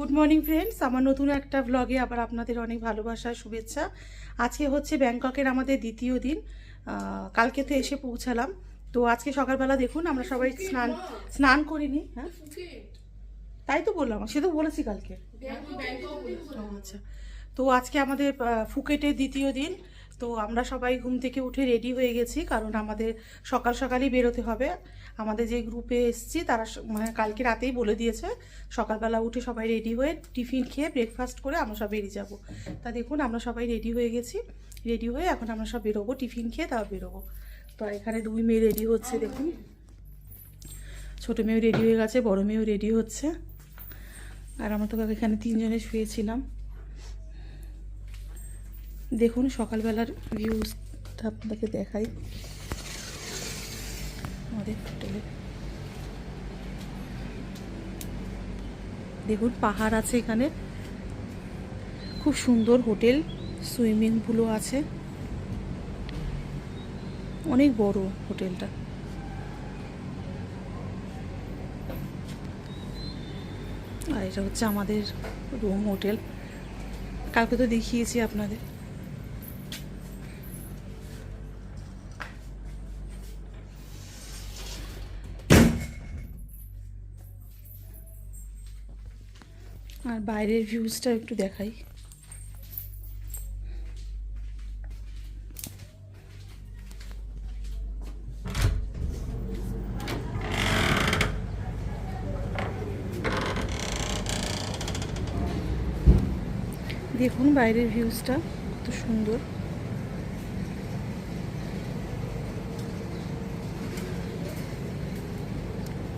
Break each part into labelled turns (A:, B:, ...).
A: Good morning friends আমার নতুন একটা ব্লগে আবার আপনাদের অনেক ভালোবাসা শুভেচ্ছা। আজকে হচ্ছে ব্যাংককের আমাদের দ্বিতীয় দিন। কালকে তো এসে পৌঁছালাম। তো আজকে সকালবেলা দেখুন আমরা সবাই স্নান স্নান করিনি হ্যাঁ? তাই তো বললাম সে তো বলেছি কালকে। ও আচ্ছা। তো আজকে আমাদের ফুকেটের দ্বিতীয় দিন। তো আমরা সবাই ঘুম থেকে উঠে রেডি হয়ে গেছি, কারণ আমাদের সকাল সকালই বেরোতে হবে। আমাদের যে গ্রুপে এসছি, তারা মানে কালকে রাতেই বলে দিয়েছে, সকালবেলা উঠে সবাই রেডি হয়ে টিফিন খেয়ে ব্রেকফাস্ট করে আমরা সব বেরিয়ে যাব। তা দেখুন, আমরা সবাই রেডি হয়ে গেছি। রেডি হয়ে এখন আমরা সব বেরোবো টিফিন খেয়ে তাও বেরোবো। তো এখানে দুই মেয়ে রেডি হচ্ছে, দেখুন। ছোটো মেয়েও রেডি হয়ে গেছে, বড় মেয়েও রেডি হচ্ছে। আর আমরা তো এখানে তিনজনে শুয়েছিলাম। দেখুন সকালবেলার ভিউজটা আপনাকে দেখাই। আমাদের হোটেলে দেখুন পাহাড় আছে এখানে। খুব সুন্দর হোটেল, সুইমিং পুলও আছে। অনেক বড় হোটেলটা। আর এটা হচ্ছে আমাদের রুম হোটেল কালকে তো দেখিয়েছি আপনাদের। বাইরের ভিউজটা একটু দেখাই। দেখুন বাইরের ভিউজটা কত সুন্দর।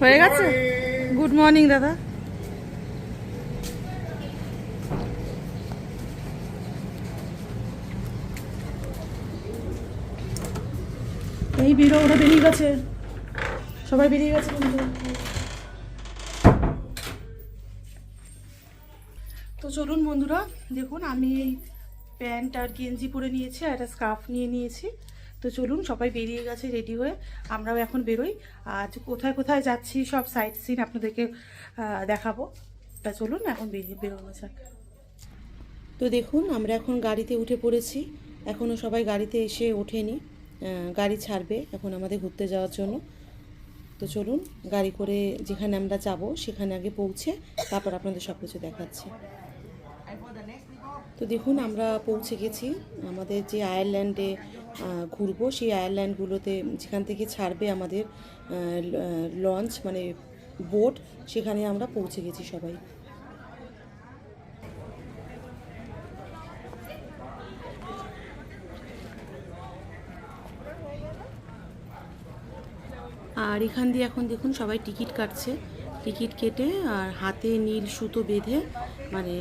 A: হয়ে গেছে? গুড মর্নিং দাদা। এই বেরো, ওরা বেরিয়ে গেছে। সবাই বেরিয়ে গেছে তো চলুন বন্ধুরা, দেখুন, আমি এই প্যান্ট আর গেঞ্জি পরে নিয়েছি আর একটা স্কার্ফ নিয়ে নিয়েছি। তো চলুন, সবাই বেরিয়ে গেছে রেডি হয়ে। আমরাও এখন বেরোই। আর কোথায় কোথায় যাচ্ছি, সব সাইট সিন আপনাদেরকে দেখাবো। তা চলুন, এখন বেরিয়ে বেরোনো যাক। তো দেখুন, আমরা এখন গাড়িতে উঠে পড়েছি। এখনও সবাই গাড়িতে এসে ওঠেনি। গাড়ি ছাড়বে এখন আমাদের ঘুরতে যাওয়ার জন্য। তো চলুন, গাড়ি করে যেখানে আমরা যাব, সেখানে আগে পৌঁছে তারপর আপনাদের সব কিছু দেখাচ্ছি। তো দেখুন, আমরা পৌঁছে গেছি। আমাদের যে আয়ারল্যান্ডে ঘুরবো, সেই আয়ারল্যান্ডগুলোতে যেখান থেকে ছাড়বে আমাদের লঞ্চ মানে বোট, সেখানে আমরা পৌঁছে গেছি সবাই। আর এখান দিয়ে এখন দেখুন সবাই টিকিট কাটছে। টিকিট কেটে আর হাতে নীল সুতো বেঁধে মানে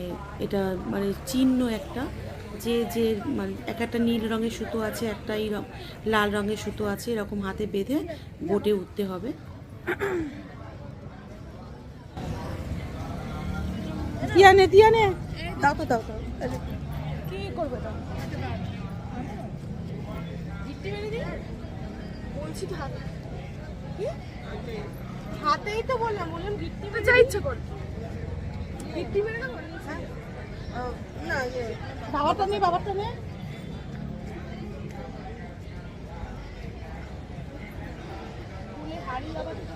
A: এটা মানে চিহ্ন একটা, যে যে মানে এক একটা নীল রঙের সুতো আছে একটা এই লাল রঙের সুতো আছে, এরকম হাতে বেঁধে বোটে উঠতে হবে।
B: কি করবে বলছি তো হাতে। কি? হাতেই তো বললাম বললাম মেরে যা ইচ্ছে কর। গিট্টি মেরে না বললি হ্যাঁ। না
A: বাবারটা নেই বাবারটা নেই
B: হাড়ি লাগাতে তো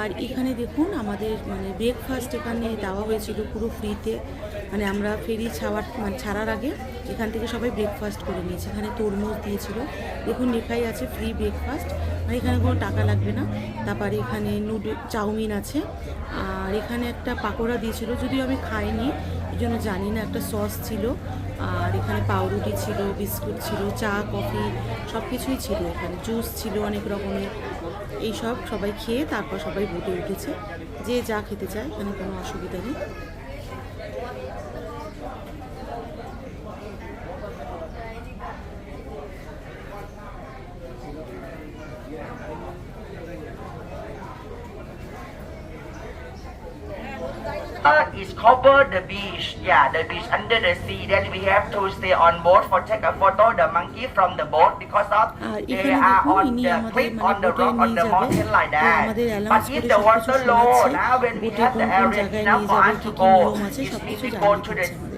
A: আর এখানে দেখুন, আমাদের মানে ব্রেকফাস্ট এখানে দেওয়া হয়েছিল পুরো ফ্রিতে মানে আমরা ফেরি ছাওয়ার মানে ছাড়ার আগে
C: এখান থেকে সবাই ব্রেকফাস্ট করে নিয়েছে। এখানে তরমুজ দিয়েছিল। দেখুন, লেখাই আছে ফ্রি ব্রেকফাস্ট মানে এখানে কোনো টাকা লাগবে না। তারপরে এখানে নুডল চাউমিন আছে। আর এখানে একটা পাকোড়া দিয়েছিল। যদিও আমি খাইনি জন্য জানি না, একটা সস ছিল, আর এখানে পাউরুটি ছিল, বিস্কুট ছিল, চা, কফি সব কিছুই ছিল এখানে। জুস ছিল অনেক রকমের। এইসব সবাই খেয়ে তারপর সবাই বোটে উঠেছে। যে যা খেতে চায়, এখানে কোনো অসুবিধা নেই।
D: cover the beach. Yeah, the beach under the sea. Then we have to stay on board for take a photo the monkey from the boat because of
C: uh,
D: they are on the cliff, on the rock, on the mountain like that. But if the water low, now when we have the area enough for us to go,
C: if
D: we go to the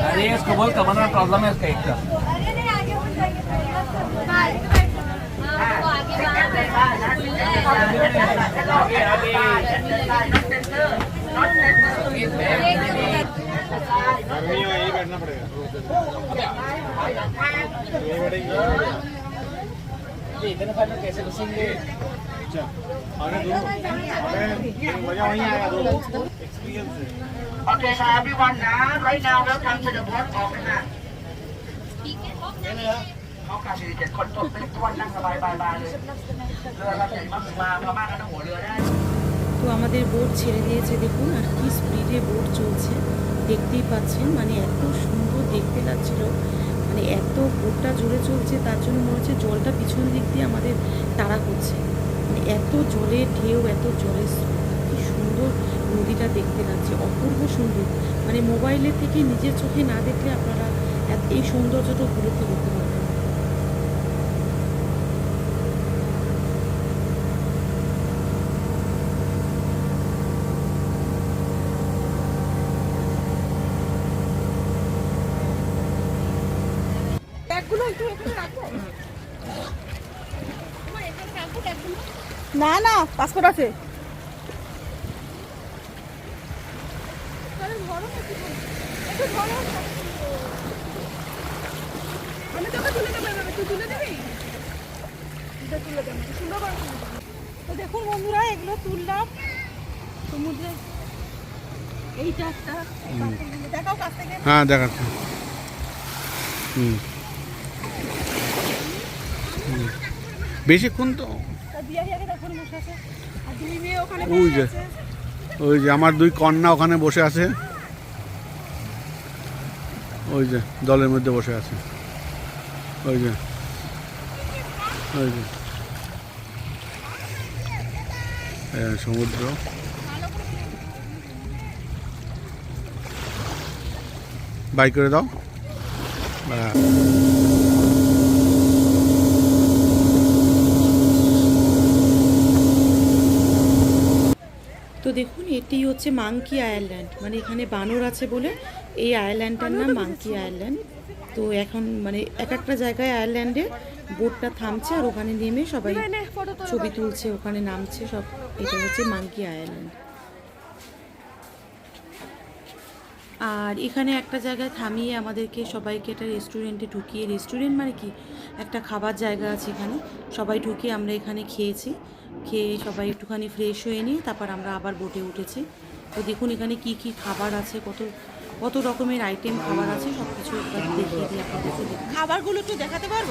E: अरे इसको बोल कमर में problem है इसका एक का
F: इतने file में
E: कैसे घुसेंगे
F: अच्छा अरे दो मजा वहीं आएगा दो एक्सपीरियंस है
D: okay so everyone now right now welcome to the board of ना ठीक है เขาการสิริเจ็ดคนจบเป็นตัวนั่งสบายบายบายเลยเรือลำใหญ่มากมาพม่าก็นั่งหัวเรือได้
C: তো আমাদের বোট ছেড়ে দিয়েছে দেখুন আর কি স্পিডে বোট চলছে দেখতেই পাচ্ছেন মানে এত সুন্দর দেখতে লাগছিল মানে এত বোটটা জোরে চলছে তার জন্য মনে হচ্ছে জলটা পিছন দিক দিয়ে আমাদের তাড়া করছে মানে এত জলের ঢেউ এত জলের স্রোত, কি সুন্দর নদীটা দেখতে লাগছে অপূর্ব সুন্দর মানে মোবাইলের থেকে নিজের চোখে না দেখলে আপনারা এত- এই সৌন্দর্যটা উপলব্ধি করতে না
A: না পাসপোর্ট আছে। তাহলে ধরো না একটু ধরো। একটু ধরো। আমি তোকে তুলে দেবো তুই তুলে দিবি? তুলে দেবো। সুন্দর করে তুলে দেবো। তো দেখুন বন্ধুরা এগুলো তুললাম। সমুদ্রে এইটা একটা। দেখাও কাছ থেকে।
F: হ্যাঁ দেখাচ্ছি। হুম। হুম। বেশিক্ষণ তো ওই যে। ওই যে আমার দুই কন্যা ওখানে বসে আছে। ওই যে দলের মধ্যে বসে আছে। ওই যে ওই যে। সমুদ্র। বাই করে দাও।
C: তো দেখুন এটি হচ্ছে মাংকি আয়ারল্যান্ড। মানে এখানে বানর আছে বলে এই আয়ারল্যান্ডটার নাম মাংকি আয়ারল্যান্ড। তো এখন মানে এক একটা জায়গায় আয়ারল্যান্ডে বোটটা থামছে আর ওখানে নেমে সবাই ছবি তুলছে ওখানে নামছে সব। এটা হচ্ছে মাংকি আয়ারল্যান্ড। আর এখানে একটা জায়গায় থামিয়ে আমাদেরকে সবাইকে একটা রেস্টুরেন্টে ঢুকিয়ে রেস্টুরেন্ট মানে কি? একটা খাবার জায়গা আছে এখানে। সবাই ঢুকিয়ে আমরা এখানে খেয়েছি। খেয়ে সবাই একটুখানি ফ্রেশ হয়ে নিয়ে তারপর আমরা আবার বোটে উঠেছি। তো দেখুন এখানে কি কি খাবার আছে, কত কত রকমের আইটেম খাবার আছে সব কিছু দেখিয়ে দিই আপনাদেরকে। খাবারগুলো একটু দেখাতে পারব?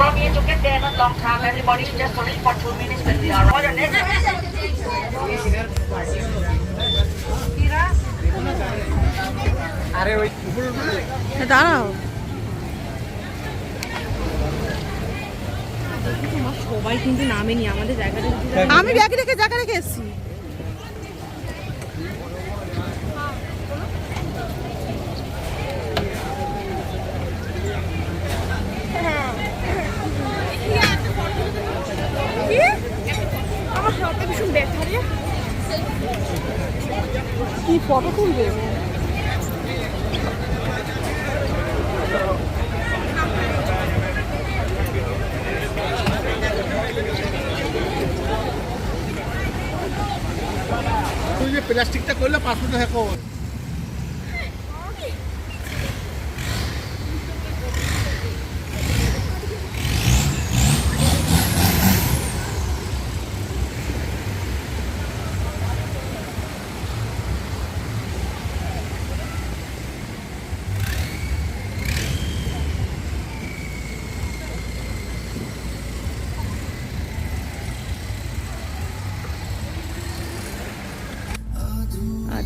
D: Ah. From here to get there not long time everybody just only for two minutes and we are on the next
E: আরে ওই
C: দাঁড়াও
A: সবাই কিন্তু নামেনি আমাদের জায়গাটা
C: আমি ব্যাগ রেখে জায়গা রেখে এসেছি
A: ব্যথা রে কি ফটো তুলবে?
F: তুই যে প্লাস্টিকটা করলে পাঁচশো টাকা কর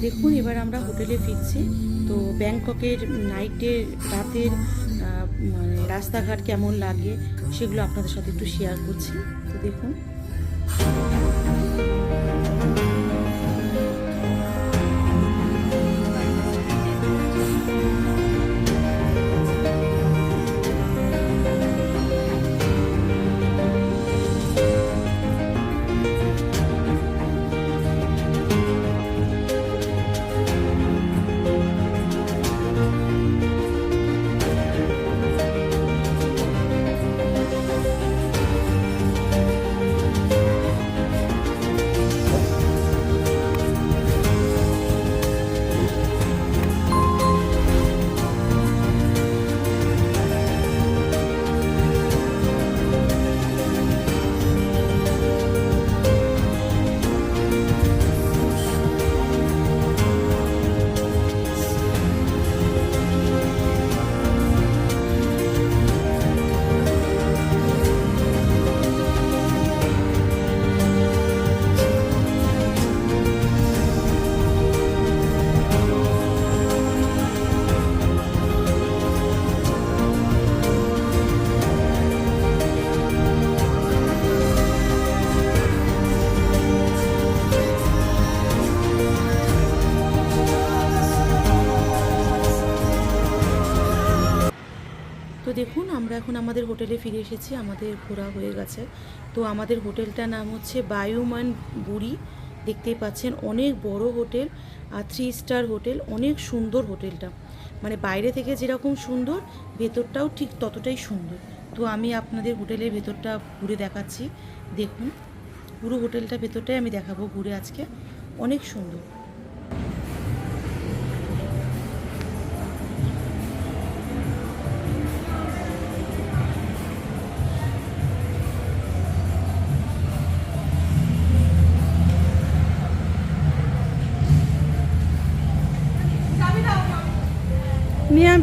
C: দেখুন এবার আমরা হোটেলে ফিরছি। তো ব্যাংককের নাইটের রাতের মানে রাস্তাঘাট কেমন লাগে সেগুলো আপনাদের সাথে একটু শেয়ার করছি। তো দেখুন। এখন আমাদের হোটেলে ফিরে এসেছি, আমাদের ঘোরা হয়ে গেছে। তো আমাদের হোটেলটার নাম হচ্ছে বায়ুমান বুড়ি। দেখতেই পাচ্ছেন, অনেক বড় হোটেল আর থ্রি স্টার হোটেল, অনেক সুন্দর হোটেলটা। মানে বাইরে থেকে যেরকম সুন্দর, ভেতরটাও ঠিক ততটাই সুন্দর। তো আমি আপনাদের হোটেলের ভেতরটা ঘুরে দেখাচ্ছি। দেখুন, পুরো হোটেলটা ভেতরটাই আমি দেখাবো ঘুরে আজকে। অনেক সুন্দর।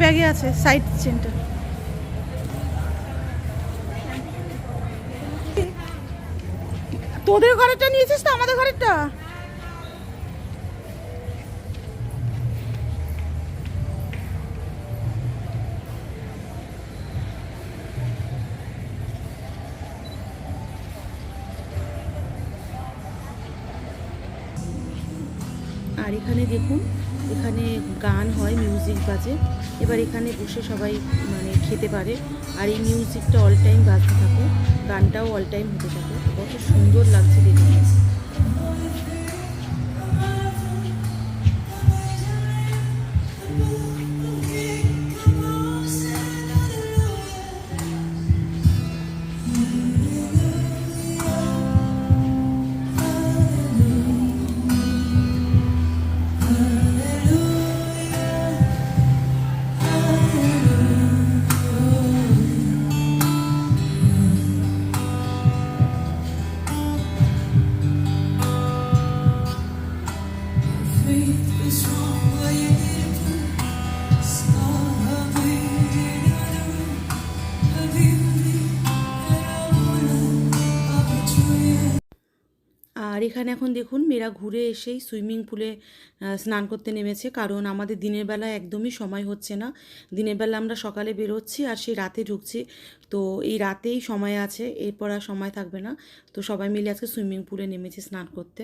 C: ব্যাগে আছে সাইড চেনটা তোদের ঘরেরটা নিয়েছিস তো আমাদের ঘরেরটা? আর এখানে দেখুন মিউজিক বাজে। এবার এখানে বসে সবাই মানে খেতে পারে। আর এই মিউজিকটা অল টাইম বাজতে থাকে গানটাও অল টাইম হতে থাকে কত সুন্দর লাগছে দেখুন আর এখানে এখন দেখুন মেয়েরা ঘুরে এসেই সুইমিং পুলে স্নান করতে নেমেছে। কারণ আমাদের দিনের বেলা একদমই সময় হচ্ছে না। দিনের বেলা আমরা সকালে বেরোচ্ছি আর সেই রাতে ঢুকছি। তো এই রাতেই সময় আছে, এরপর আর সময় থাকবে না। তো সবাই মিলে আজকে সুইমিং পুলে নেমেছে স্নান করতে।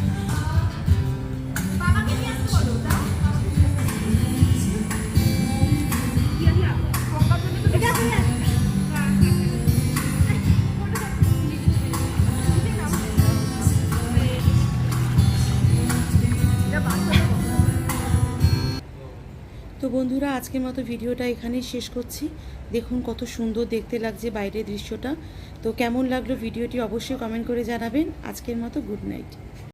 C: বন্ধুরা, আজকের মতো ভিডিওটা এখানেই শেষ করছি। দেখুন কত সুন্দর দেখতে লাগছে বাইরের দৃশ্যটা। তো কেমন লাগল ভিডিওটি অবশ্যই কমেন্ট করে জানাবেন। আজকের মতো গুড নাইট